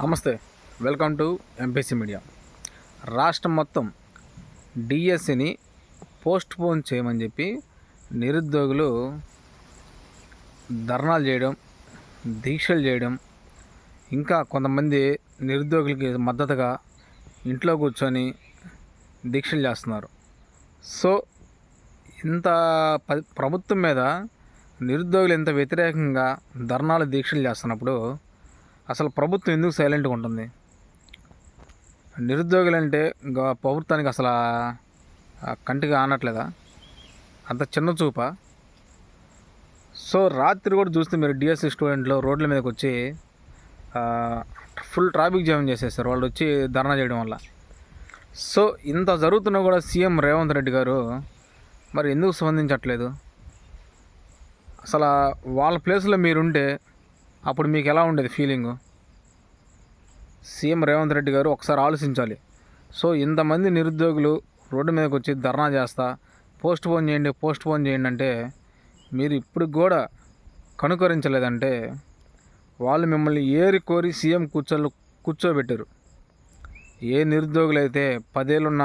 నమస్తే. Welcome to MPC media రాష్ట్రం మొత్తం డిఎస్సిని పోస్ట్ పోన్ చేయమని చెప్పి నిరుద్యోగులు ధర్నాలు చేయడం దీక్షలు చేయడం ఇంకా కొంతమంది నిరుద్యోగులకి మద్దతుగా ఇంట్లో కూర్చొని దీక్షలు చేస్తున్నారు. సో ఇంత ప- ప్రభుత్వం మీద నిరుద్యోగులు ఇంత వ్యతిరేకంగా ధర్నాలు దీక్షలు చేస్తున్నప్పుడు అసలు ప్రభుత్వం ఎందుకు సైలెంట్గా ఉంటుంది? నిరుద్యోగులు అంటే ఇంకా ప్రభుత్వానికి అసలు కంటిగా కంటికి ఆనట్లేదా? అంత చిన్న చూప? సో రాత్రి కూడా చూస్తే మీరు డిఎస్సి స్టూడెంట్లు రోడ్ల మీదకి వచ్చి ఫుల్ ట్రాఫిక్ జామ్ చేసేసారు వాళ్ళు వచ్చి ధర్నా చేయడం వల్ల. సో ఇంత జరుగుతున్నా కూడా సీఎం రేవంత్ రెడ్డి గారు మరి ఎందుకు స్పందించట్లేదు? అసలు వాళ్ళ ప్లేస్లో మీరుంటే అప్పుడు మీకు ఎలా ఉండేది ఫీలింగు సీఎం రేవంత్ రెడ్డి గారు ఒకసారి ఆలోచించాలి. సో ఇంతమంది నిరుద్యోగులు రోడ్డు మీదకి వచ్చి ధర్నా చేస్తా పోస్ట్ పోన్ చేయండి పోస్ట్ పోన్ చేయండి అంటే మీరు ఇప్పుడు కూడా కనుకరించలేదంటే వాళ్ళు మిమ్మల్ని ఏరి కోరి సీఎం కూర్చోలు కూర్చోబెట్టారు. ఏ నిరుద్యోగులైతే పదేళ్ళున్న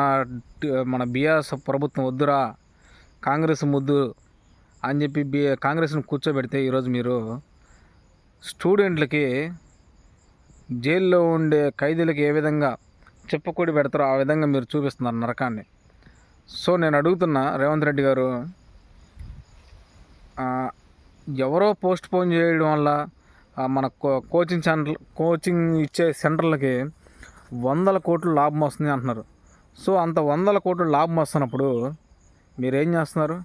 మన బీఆర్ఎస్ ప్రభుత్వం వద్దురా కాంగ్రెస్ ముద్దు అని చెప్పి బి కాంగ్రెస్ని కూర్చోబెడితే ఈరోజు మీరు స్టూడెంట్లకి జైల్లో ఉండే ఖైదీలకి ఏ విధంగా చెప్పుకొడి పెడతారో ఆ విధంగా మీరు చూపిస్తున్నారు నరకాన్ని. సో నేను అడుగుతున్నా రేవంత్ రెడ్డి గారు ఎవరో పోస్ట్ పోన్ చేయడం వల్ల మన కో- కోచింగ్ సెంటర్ కోచింగ్ ఇచ్చే సెంటర్లకి వందల కోట్లు లాభం వస్తుంది అంటున్నారు. సో అంత వందల కోట్లు లాభం వస్తున్నప్పుడు మీరేం చేస్తున్నారు?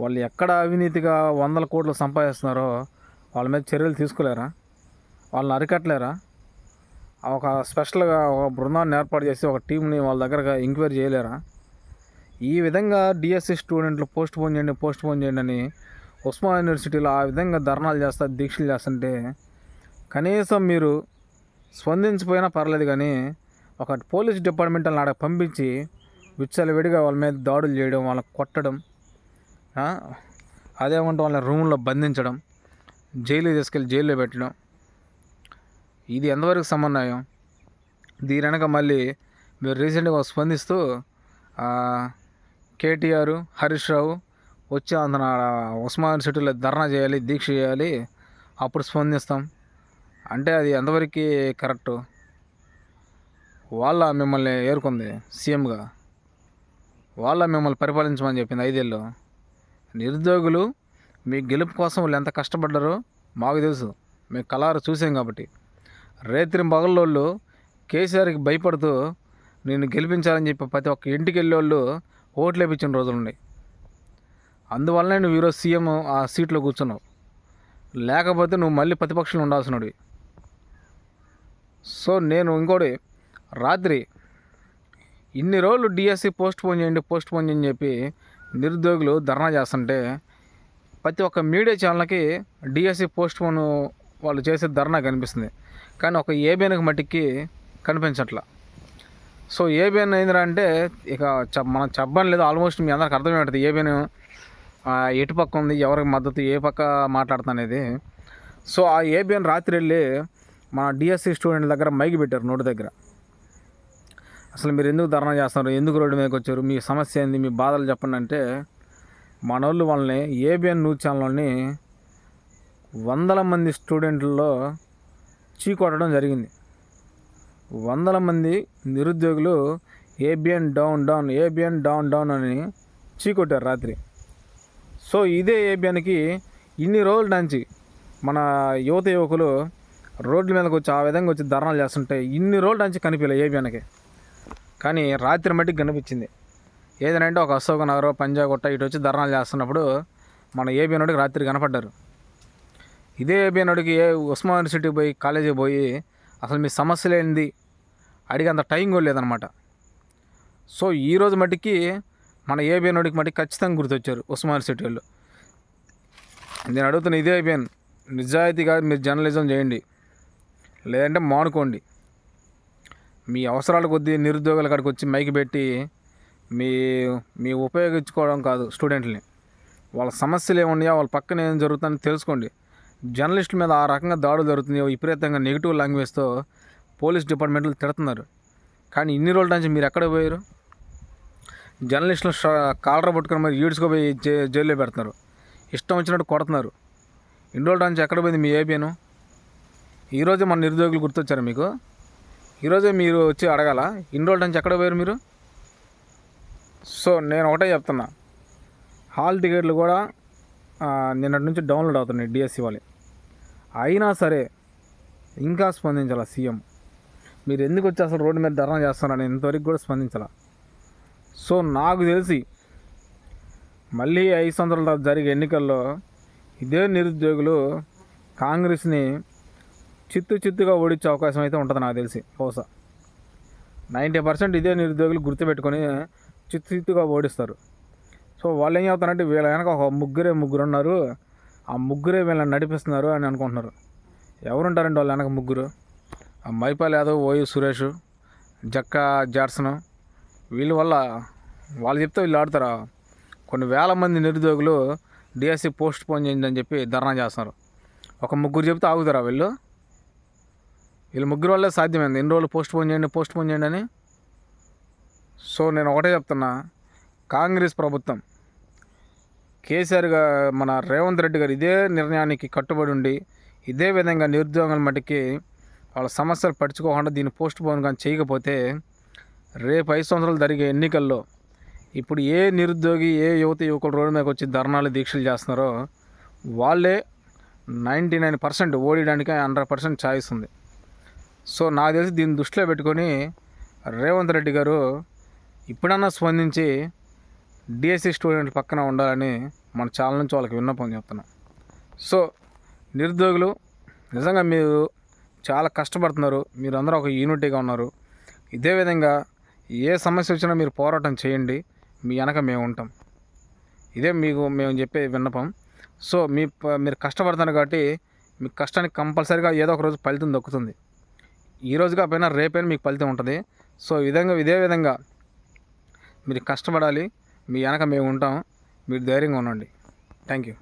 వాళ్ళు ఎక్కడ అవినీతిగా వందల కోట్లు సంపాదిస్తున్నారో వాళ్ళ మీద చర్యలు తీసుకోలేరా? వాళ్ళని అరికట్టలేరా? ఒక స్పెషల్గా ఒక బృందాన్ని ఏర్పాటు చేసి ఒక టీంని వాళ్ళ దగ్గరగా ఎంక్వైరీ చేయలేరా? ఈ విధంగా డిఎస్సి స్టూడెంట్లు పోస్ట్ పోన్ చేయండి పోస్ట్ పోన్ చేయండి అని ఉస్మా యూనివర్సిటీలో ఆ విధంగా ధర్నాలు చేస్తా దీక్షలు చేస్తుంటే కనీసం మీరు స్పందించిపోయినా పర్లేదు కానీ ఒక పోలీస్ డిపార్ట్మెంట్ వాళ్ళని పంపించి పంపించి విచ్చలవిడిగా వాళ్ళ మీద దాడులు చేయడం వాళ్ళని కొట్టడం అదేమంటే వాళ్ళని రూమ్లో బంధించడం జైలు తీసుకెళ్ళి జైల్లో పెట్టడం. ఇది ఎంతవరకు సమన్వయం? దీని వెనక మళ్ళీ మీరు రీసెంట్గా స్పందిస్తూ కేటీఆర్ హరీష్ రావు వచ్చి అందున ఉస్మాన్ సిటీలో ధర్నా చేయాలి దీక్ష చేయాలి అప్పుడు స్పందిస్తాం. అంటే అది ఎంతవరకు కరెక్టు? వాళ్ళ మిమ్మల్ని ఏరుకుంది సీఎంగా? వాళ్ళ మిమ్మల్ని పరిపాలించమని చెప్పింది ఐదేళ్ళు. నిరుద్యోగులు మీ గెలుపు కోసం వాళ్ళు ఎంత కష్టపడ్డారో మాకు తెలుసు. మేము కలారు చూసాం కాబట్టి. రేత్రి పగళ్ళోళ్ళు కేసీఆర్కి భయపడుతూ నేను గెలిపించాలని చెప్పి ప్రతి ఒక్క ఇంటికి వెళ్ళేవాళ్ళు ఓట్లు వేపించిన రోజులు ఉన్నాయి. అందువల్లనే నువ్వు ఈరోజు సీఎం ఆ సీట్లో కూర్చున్నావు. లేకపోతే నువ్వు మళ్ళీ ప్రతిపక్షంలో ఉండాల్సినవి సో నేను ఇంకోటి రాత్రి ఇన్ని రోజులు డిఎస్సి పోస్ట్ పోన్ చేయండి పోస్ట్ పోన్ చేయని చెప్పి నిరుద్యోగులు ధర్నా చేస్తుంటే ప్రతి ఒక్క మీడియా ఛానల్కి డిఎస్సి పోస్ట్ పోన్ వాళ్ళు చేసే ధర్నా కనిపిస్తుంది. కానీ ఒక ఏబిఎన్కి మట్టికి కనిపించట్లా. సో ఏబిఎన్ ఏందిరా అంటే ఇక మనం చెప్పని లేదు. ఆల్మోస్ట్ మీ అందరికి అర్థమే ఉంటుంది ఏబిఎన్ ఎటు పక్క ఉంది ఎవరికి మద్దతు ఏ పక్క మాట్లాడుతుంది సో ఆ ఏబిఎన్ రాత్రి వెళ్ళి మన డిఎస్సి స్టూడెంట్ దగ్గర మైకి పెట్టారు నోటి దగ్గర. అసలు మీరు ఎందుకు ధర్నా చేస్తున్నారు? ఎందుకు రోడ్డు మీదకి వచ్చారు? మీ సమస్య ఏంది? మీ బాధలు చెప్పండి అంటే మనోళ్ళు వాళ్ళని ఏబిఎన్ న్యూస్ ఛానల్ని వందల మంది స్టూడెంట్లలో చీకొట్టడం జరిగింది. వందల మంది నిరుద్యోగులు ABN down down ABN down down అని చీకొట్టారు రాత్రి. సో ఇదే ఏబిఎన్కి ఇన్ని రోజుల నుంచి మన యువత యువకులు రోడ్ల మీదకి వచ్చి ఆ విధంగా వచ్చి ధర్నాలు చేస్తుంటే ఇన్ని రోజుల నుంచి కనిపించలే ఏబిఎన్కి. కానీ రాత్రి మట్టికి కనిపించింది. ఏదనంటే ఒక అశోక్ నగర్ పంజాగుట్ట ఇటు వచ్చి ధర్నాలు చేస్తున్నప్పుడు మన ఏబిఎన్కి రాత్రి కనపడ్డారు. ఇదే ఏబిఎన్కి ఏ ఉస్మా యూనివర్సిటీ పోయి కాలేజీకి పోయి అసలు మీ సమస్యలు ఏంది? అడిగి అంత టైం కూడా లేదనమాట సో ఈరోజు మటుకి మట్టికి మన నోడికి మట్టికి ఖచ్చితంగా గుర్తొచ్చారు ఉస్మా యూనివర్సిటీ వాళ్ళు. నేను అడుగుతున్న ఇదే ఏబీఎన్ నిజాయితీగా మీరు జర్నలిజం చేయండి లేదంటే మానుకోండి. మీ అవసరాల కొద్దీ నిరుద్యోగుల కాడికి వచ్చి మైకి పెట్టి మీ మీ ఉపయోగించుకోవడం కాదు స్టూడెంట్ని వాళ్ళ సమస్యలు ఏమున్నాయో వాళ్ళ పక్కన ఏం జరుగుతుందని తెలుసుకోండి. జర్నలిస్టుల మీద ఆ రకంగా దాడులు జరుగుతున్నాయో విపరీతంగా నెగిటివ్ లాంగ్వేజ్తో పోలీస్ డిపార్ట్మెంట్లు తిడుతున్నారు. కానీ ఇన్ని రోజుల నుంచి మీరు ఎక్కడ పోయారు? జర్నలిస్టులు కాలర పట్టుకుని మరి ఈడ్చుకుపోయి జై జైల్లో పెడుతున్నారు. ఇష్టం వచ్చినట్టు కొడుతున్నారు. ఇన్ని రోజుల నుంచి ఎక్కడ పోయింది మీ ఏబిఎను? ఈరోజే మన నిరుద్యోగులు గుర్తొచ్చారు మీకు? ఈరోజే మీరు వచ్చి అడగాల? ఇన్ని రోజుల నుంచి ఎక్కడ పోయారు మీరు? సో నేను ఒకటే చెప్తున్నా. హాల్ టికెట్లు కూడా నిన్నటి నుంచి డౌన్లోడ్ అవుతున్నాయి డిఎస్సి వాళ్ళు. అయినా సరే ఇంకా స్పందించాల సీఎం? మీరు ఎందుకు వచ్చి అసలు రోడ్డు మీద ధర్నా చేస్తున్నారని ఇంతవరకు కూడా స్పందించాల? సో నాకు తెలిసి మళ్ళీ ఐదు సంవత్సరాల తర్వాత జరిగే ఎన్నికల్లో ఇదే నిరుద్యోగులు కాంగ్రెస్ని చిత్తు చిత్తుగా ఓడించే అవకాశం అయితే ఉంటుంది నాకు తెలిసి బహుశా. నైంటీ పర్సెంట్ ఇదే నిరుద్యోగులు గుర్తుపెట్టుకొని చిత్తుగా ఓడిస్తారు. సో వాళ్ళు ఏం చెప్తారంటే వీళ్ళ వెనక ఒక ముగ్గురే ముగ్గురు ఉన్నారు. ఆ ముగ్గురే వీళ్ళని నడిపిస్తున్నారు అని అనుకుంటున్నారు. ఎవరుంటారండి వాళ్ళ వెనక ముగ్గురు? ఆ మైపాల్ యాదవ్ ఓయు సురేష్ జక్కా జార్సన్. వీళ్ళ వల్ల వాళ్ళు చెప్తే వీళ్ళు ఆడతారు? కొన్ని వేల మంది నిరుద్యోగులు డిఎస్సి పోస్ట్ పోన్ చేయండి అని చెప్పి ధర్నా చేస్తున్నారు. ఒక ముగ్గురు చెప్తే ఆగుతారా వీళ్ళు? వీళ్ళ ముగ్గురు వల్లే సాధ్యమైంది. ఎన్ని రోజులు పోస్ట్ పోన్ చేయండి పోస్ట్ పోన్ చేయండి అని? సో నేను ఒకటే చెప్తున్నా కాంగ్రెస్ ప్రభుత్వం కేసీఆర్ గారు మన రేవంత్ రెడ్డి గారు ఇదే నిర్ణయానికి కట్టుబడి ఉండి ఇదే విధంగా నిరుద్యోగుల మటుకి వాళ్ళ సమస్యలు పడుచుకోకుండా దీన్ని పోస్ట్ పోన్ కానీ చేయకపోతే రేపు ఐదు సంవత్సరాలు జరిగే ఎన్నికల్లో ఇప్పుడు ఏ నిరుద్యోగి ఏ యువత యువకులు రోడ్డు మీదకి వచ్చి ధర్నాలు దీక్షలు చేస్తున్నారో వాళ్ళే నైంటీ నైన్ పర్సెంట్ ఓడియడానికి హండ్రెడ్ పర్సెంట్ ఛాయిస్ ఉంది. సో నాకు తెలిసి దీన్ని దృష్టిలో పెట్టుకొని రేవంత్ రెడ్డి గారు ఇప్పుడన్నా స్పందించి డిఎస్సి స్టూడెంట్ పక్కన ఉండాలని మన ఛానల్ నుంచి వాళ్ళకి విన్నపం చెప్తున్నాం. సో నిరుద్యోగులు నిజంగా మీరు చాలా కష్టపడుతున్నారు. మీరు అందరూ ఒక యూనిటీగా ఉన్నారు. ఇదే విధంగా ఏ సమస్య వచ్చినా మీరు పోరాటం చేయండి. మీ వెనక మేము ఉంటాం. ఇదే మీకు మేము చెప్పే విన్నపం. సో మీ ప- మీరు కష్టపడుతున్నారు కాబట్టి మీ కష్టానికి కంపల్సరీగా ఏదో ఒక రోజు ఫలితం దక్కుతుంది. ఈ రోజు కాకపోయినా రేపైనా మీకు ఫలితం ఉంటుంది. సో విధంగా ఇదే విధంగా మీరు కష్టపడాలి మీ వెనక మేము ఉంటాం. మీరు ధైర్యంగా ఉండండి. Thank you